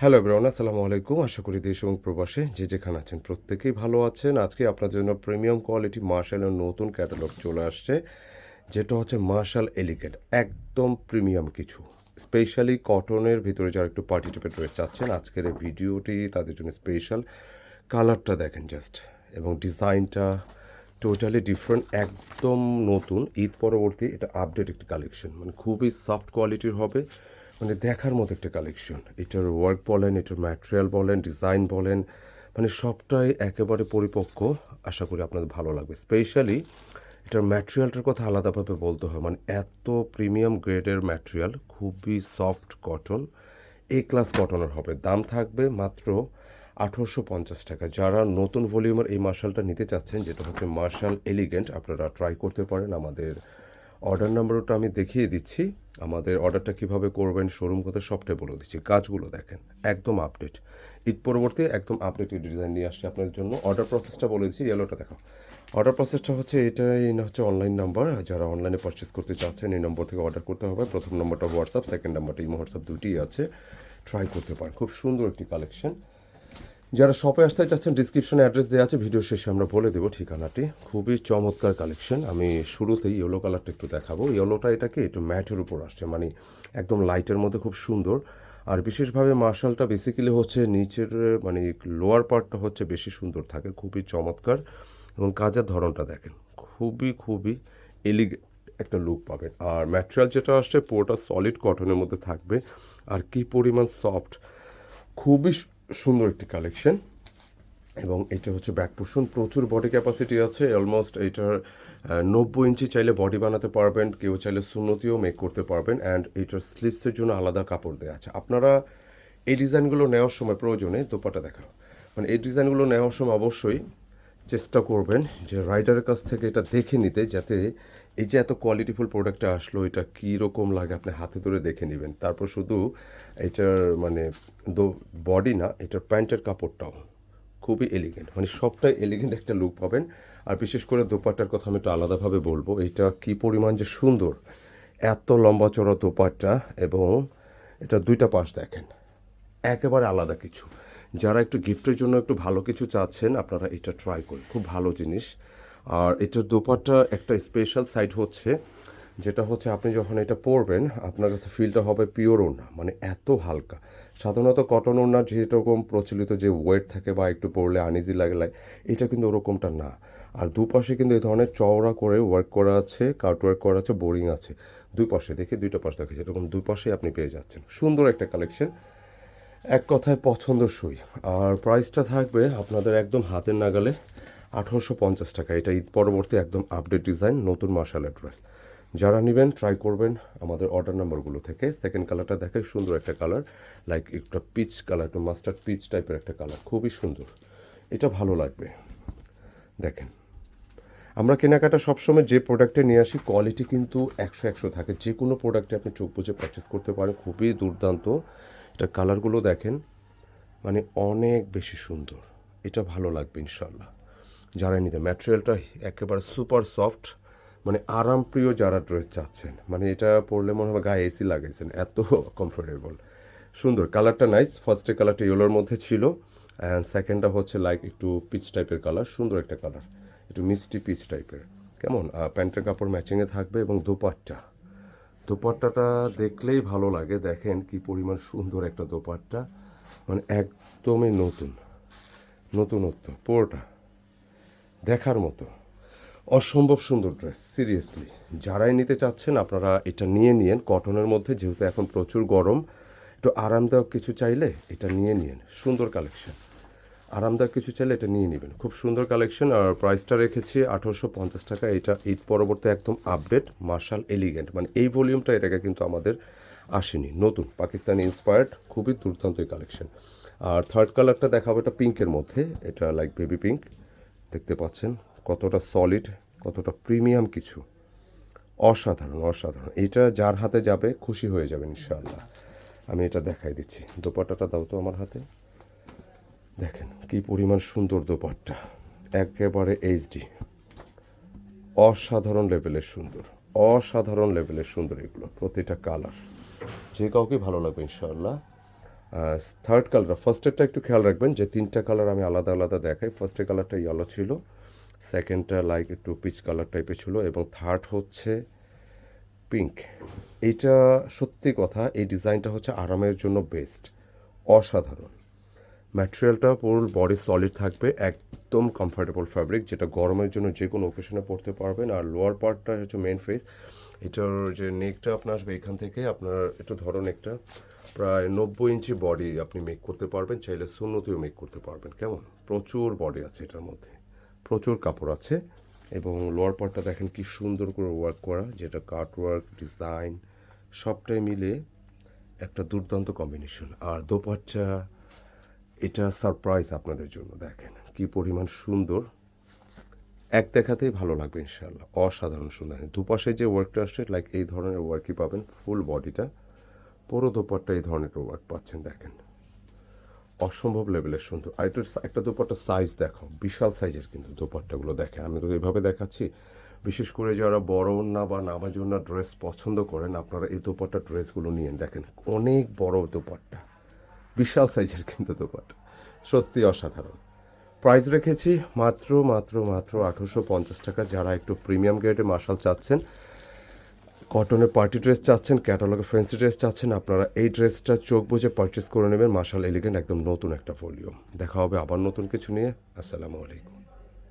Hello everyone আসসালামু আলাইকুম আশা করি দেশ এবং প্রবাসে যে যেখানে আছেন প্রত্যেকেই ভালো আছেন। আজকে আপনার জন্য প্রিমিয়াম কোয়ালিটি মার্শালের নতুন ক্যাটালগ চলে আসছে, যেটা হচ্ছে মার্শাল এলিগেট একদম প্রিমিয়াম কিছু। স্পেশালি কটনের ভিতরে যারা একটু পার্টি টাইপের ড্রেস চাচ্ছেন, আজকের এই ভিডিওটি তাদের জন্য স্পেশাল কালারটা দেখেন জাস্ট এবং ডিজাইনটা টোটালি ডিফারেন্ট একদম নতুন। ঈদ পরবর্তী এটা আপডেট একটি কালেকশন মানে খুবই সফট কোয়ালিটির হবে। মানে দেখার মতো একটা কালেকশন এটার ওয়ার্ক বলেন, এটার ম্যাটেরিয়াল বলেন ডিজাইন বলেন মানে সবটাই একেবারে পরিপক্ক। আশা করি আপনাদের ভালো লাগবে। স্পেশালি এটার ম্যাটেরিয়ালটার কথা আলাদাভাবে বলতে হয়। মানে এত প্রিমিয়াম গ্রেডের ম্যাটেরিয়াল খুবই সফট কটন এ ক্লাস কটনের হবে। দাম থাকবে মাত্র আঠারোশো পঞ্চাশ টাকা। যারা নতুন ভলিউমের এই মার্শালটা নিতে চাচ্ছেন, যেটা হচ্ছে মার্শাল এলিগেন্ট আপনারা ট্রাই করতে পারেন আমাদের অর্ডার নাম্বারটা আমি দেখিয়ে দিচ্ছি। আমাদের অর্ডারটা কীভাবে করবেন শোরুম কোথায় সবটাই বলে দিচ্ছি। কাজগুলো দেখেন, একদম আপডেট ঈদ পরবর্তী একদম আপডেটেড ডিজাইন নিয়ে আসছে আপনাদের জন্য। অর্ডার প্রসেসটা বলে দিচ্ছি ইয়েলোটা দেখো অর্ডার প্রসেসটা হচ্ছে, এটাই হচ্ছে অনলাইন নাম্বার যারা অনলাইনে পারচেস করতে চাচ্ছেন, এই নম্বর থেকে অর্ডার করতে হবে। প্রথম নম্বরটা হোয়াটসঅ্যাপ সেকেন্ড নাম্বারটা ইমো হোয়াটসঅ্যাপ দুটিই আছে। ট্রাই করতে পারেন। খুব সুন্দর একটি কালেকশন যারা শপে আসতে চাচ্ছেন ডিসক্রিপশনে অ্যাড্রেস দেওয়া আছে ভিডিও শেষে আমরা বলে দেবো ঠিকানাটি। খুবই চমৎকার কালেকশন আমি শুরুতেই ইয়েলো কালারটা একটু দেখাবো। ইয়েলোটা এটাকে একটু ম্যাটের উপর আসছে মানে একদম লাইটের মধ্যে খুব সুন্দর। আর বিশেষভাবে মার্শালটা বেসিক্যালি হচ্ছে নিচের মানে লোয়ার পার্টটা হচ্ছে বেশি সুন্দর থাকে, খুবই চমৎকার। এবং কাজের ধরনটা দেখেন, খুবই খুবই এলিগ একটা লুক পাবেন। আর ম্যাটেরিয়াল যেটা আসছে, পুরোটা সলিড কটনের মধ্যে থাকবে। আর কি পরিমাণ সফট খুবই সুন্দর একটি কালেকশন এবং এটা হচ্ছে ব্যাক পোর্শন প্রচুর বডি ক্যাপাসিটি আছে অলমোস্ট এটার নব্বই ইঞ্চি চাইলে বডি বানাতে পারবেন, কেউ চাইলে সুন্নতিও মেক করতে পারবেন অ্যান্ড এটার স্লিপসের জন্য আলাদা কাপড় দেওয়া আছে। আপনারা এই ডিজাইনগুলো নেওয়ার সময় প্রয়োজনে দোপাটা দেখা মানে এই ডিজাইনগুলো নেওয়ার সময় অবশ্যই চেষ্টা করবেন যে রাইডারের কাছ থেকে এটা দেখে নিতে যাতে এই যে এত কোয়ালিটিফুল প্রোডাক্টটা আসলো, এটা কী রকম লাগে আপনি হাতে ধরে দেখে নেবেন? তারপর শুধু এটার মানে দো বডি না, এটার প্যান্টের কাপড়টাও। খুবই এলিগেন্ট মানে সবটাই এলিগেন্ট একটা লুক পাবেন। আর বিশেষ করে দোপাট্টার কথা আমি একটু আলাদাভাবে বলব, এটা কি পরিমাণ যে সুন্দর, এত লম্বা চড়া দোপাট্টা এবং এটা দুইটা পাশ দেখেন, একেবারে আলাদা কিছু। যারা একটু গিফটের জন্য একটু ভালো কিছু চাচ্ছেন, আপনারা এটা ট্রাই করুন, খুব ভালো জিনিস। আর এটার দোপাট্টা একটা স্পেশাল সাইড হচ্ছে, যেটা হচ্ছে আপনি যখন এটা পরবেন, আপনার কাছে ফিলটা হবে পিওর ওড়না মানে এত হালকা। সাধারণত কটন ওড়না যেরকম প্রচলিত যে ওয়েট থাকে বা একটু পরলে আনইজি লাগে এটা কিন্তু ওরকমটা না। আর দুপাশে কিন্তু এই ধরনের চওড়া করে ওয়ার্ক করা আছে কার্ট ওয়ার্ক করা আছে বোরিং আছে। দুই পাশে দেখি দুইটা পাশ দেখেছি এরকম দুই পাশে আপনি পেয়ে যাচ্ছেন। সুন্দর একটা কালেকশন এক কথায় পছন্দসই। আর প্রাইসটা থাকবে আপনাদের একদম হাতের নাগালে। আঠারোশো পঞ্চাশ টাকা। এটা ঈদ পরবর্তী একদম আপডেট ডিজাইন নতুন মার্শাল অ্যাড্রেস যারা নেবেন ট্রাই করবেন আমাদের অর্ডার নাম্বারগুলো থেকে। সেকেন্ড কালারটা দেখে সুন্দর একটা কালার লাইক একটা পিচ কালার একটা মাস্টার্ড পিচ টাইপের একটা কালার খুবই সুন্দর। এটা ভালো লাগবে। দেখেন, আমরা কেনাকাটা সবসময় যে প্রোডাক্টে নিয়ে আসি কোয়ালিটি কিন্তু একশো একশো থাকে। যে কোনো প্রোডাক্টে আপনি চোখ বুঝে পারচেস করতে পারেন, খুবই দুর্দান্ত। এটা কালারগুলো দেখেন মানে অনেক বেশি সুন্দর। এটা ভালো লাগবে ইনশাল্লাহ যারা নিতে ম্যাটেরিয়ালটা একেবারে সুপার সফট মানে আরামপ্রিয় যারা ড্রেস চাচ্ছেন মানে এটা পরলে মনে হবে গায়ে এসি লাগাইছেন, এত কমফোর্টেবল সুন্দর, কালারটা নাইস ফার্স্টে কালারটা ইয়েলোর মধ্যে ছিল অ্যান্ড সেকেন্ডটা হচ্ছে লাইক একটু পিচ টাইপের কালার সুন্দর একটা কালার একটু মিষ্টি পিচ টাইপের কেমন? প্যান্টের কাপড় ম্যাচিংয়ে থাকবে এবং দোপাট্টা। দোপাট্টাটা দেখলেই ভালো লাগে, দেখেন কি পরিমাণ সুন্দর একটা দোপাট্টা মানে একদমই নতুন, নতুনত্ব, পুরোটা। দেখার মতো। অসম্ভব সুন্দর ড্রেস সিরিয়াসলি যারাই নিতে চাচ্ছেন, আপনারা এটা নিয়ে নিয়েন। কটনের মধ্যে যেহেতু এখন প্রচুর গরম, একটু আরামদায়ক কিছু চাইলে এটা নিয়ে নিয়েন। সুন্দর কালেকশন আরামদায়ক কিছু চাইলে এটা নিয়ে নেবেন। খুব সুন্দর কালেকশন আর প্রাইসটা রেখেছি আঠারোশো পঞ্চাশ টাকা। এটা ঈদ পরবর্তী একদম আপডেট মার্শাল এলিগেন্ট মানে এই ভলিউমটা এটাকে কিন্তু আমাদের আসেনি। নতুন, পাকিস্তানি ইন্সপায়ার্ড খুবই দুর্দান্ত কালেকশন আর থার্ড কালারটা দেখাবো এটা পিঙ্কের মধ্যে। এটা লাইক বেবি পিঙ্ক দেখতে পাচ্ছেন কতটা সলিড কতটা প্রিমিয়াম কিছু। অসাধারণ অসাধারণ। এটা যার হাতে যাবে, খুশি হয়ে যাবে ইনশাআল্লাহ। আমি এটা দেখাই দিচ্ছি। দোপাট্টাটা দাও তো আমার হাতে। দেখেন কি পরিমাণ সুন্দর দোপাট্টা। একেবারে এইচডি অসাধারণ লেভেলের সুন্দর। অসাধারণ লেভেলের সুন্দর এগুলো, প্রতিটা কালার যে কাউকে ভালো লাগবে ইনশাআল্লাহ। থার্ড কালার ফার্স্টেরটা একটু খেয়াল রাখবেন যে তিনটা কালার আমি আলাদা আলাদা দেখাই। ফার্স্টের কালারটা ইয়েলো ছিল সেকেন্ডটা লাইক একটু পিচ কালার টাইপের ছিল এবং থার্ড হচ্ছে পিঙ্ক এইটা সত্যি কথা, এই ডিজাইনটা হচ্ছে আরামের জন্য বেস্ট অসাধারণ। ম্যাটেরিয়ালটা পুরো বডি সলিড থাকবে, একদম কমফোর্টেবল ফ্যাব্রিক যেটা গরমের জন্য যে কোনো ওকেশনে পরতে পারবেন। আর লোয়ার পার্টটা হচ্ছে মেন ফেস এটার যে নেকটা আপনার আসবে এখান থেকে, আপনার একটু ধরো নেকটা প্রায় নব্বই ইঞ্চি বডি আপনি মেক করতে পারবেন, চাইলে শূন্যতেও মেক করতে পারবেন। কেমন? প্রচুর বডি আছে এটার মধ্যে। প্রচুর কাপড় আছে এবং লোয়ার পার্টটা দেখেন কি সুন্দর করে ওয়ার্ক করা, যেটা কাট ওয়ার্ক ডিজাইন সবটাই মিলে একটা দুর্দান্ত কম্বিনেশন আর দোপাট্টা এটা সারপ্রাইজ আপনাদের জন্য, দেখেন। কি পরিমাণ সুন্দর। এক দেখাতেই ভালো লাগবে ইনশাল্লাহ অসাধারণ সুন্দর। দুপাশে যে ওয়ার্কটা আসছে লাইক এই ধরনের ওয়ার্কই পাবেন ফুল বডিটা পুরো দোপাট্টা এই ধরনের ওয়ার্ক পাচ্ছেন, দেখেন। অসম্ভব লেভেলের সুন্দর। আর এটা একটা দোপাট্টার সাইজ দেখো, বিশাল সাইজের কিন্তু দোপাট্টাগুলো দেখে। আমি তো এইভাবে দেখাচ্ছি। বিশেষ করে যারা বড় না বা নামাজুন্না ড্রেস পছন্দ করেন, আপনারা এই দোপাট্টা ড্রেসগুলো নিয়ে দেখেন, অনেক বড় দোপাট্টা। বিশাল সাইজের কিন্তু দোপাট্টা সত্যি অসাধারণ। প্রাইস রেখেছি মাত্র মাত্র মাত্র আঠেরোশো পঞ্চাশ টাকা। যারা একটু প্রিমিয়াম গ্রেডে মার্শাল চাচ্ছেন, কটনের পার্টি ড্রেস চাচ্ছেন, ক্যাটালগে ফ্যান্সি ড্রেস চাচ্ছেন, আপনারা এই ড্রেসটা চোখ বুঝে পারচেস করে নেবেন। মার্শাল এলিগেন্ট একদম নতুন একটা ভলিউম দেখা হবে আবার নতুন কিছু নিয়ে। আসসালামু আলাইকুম।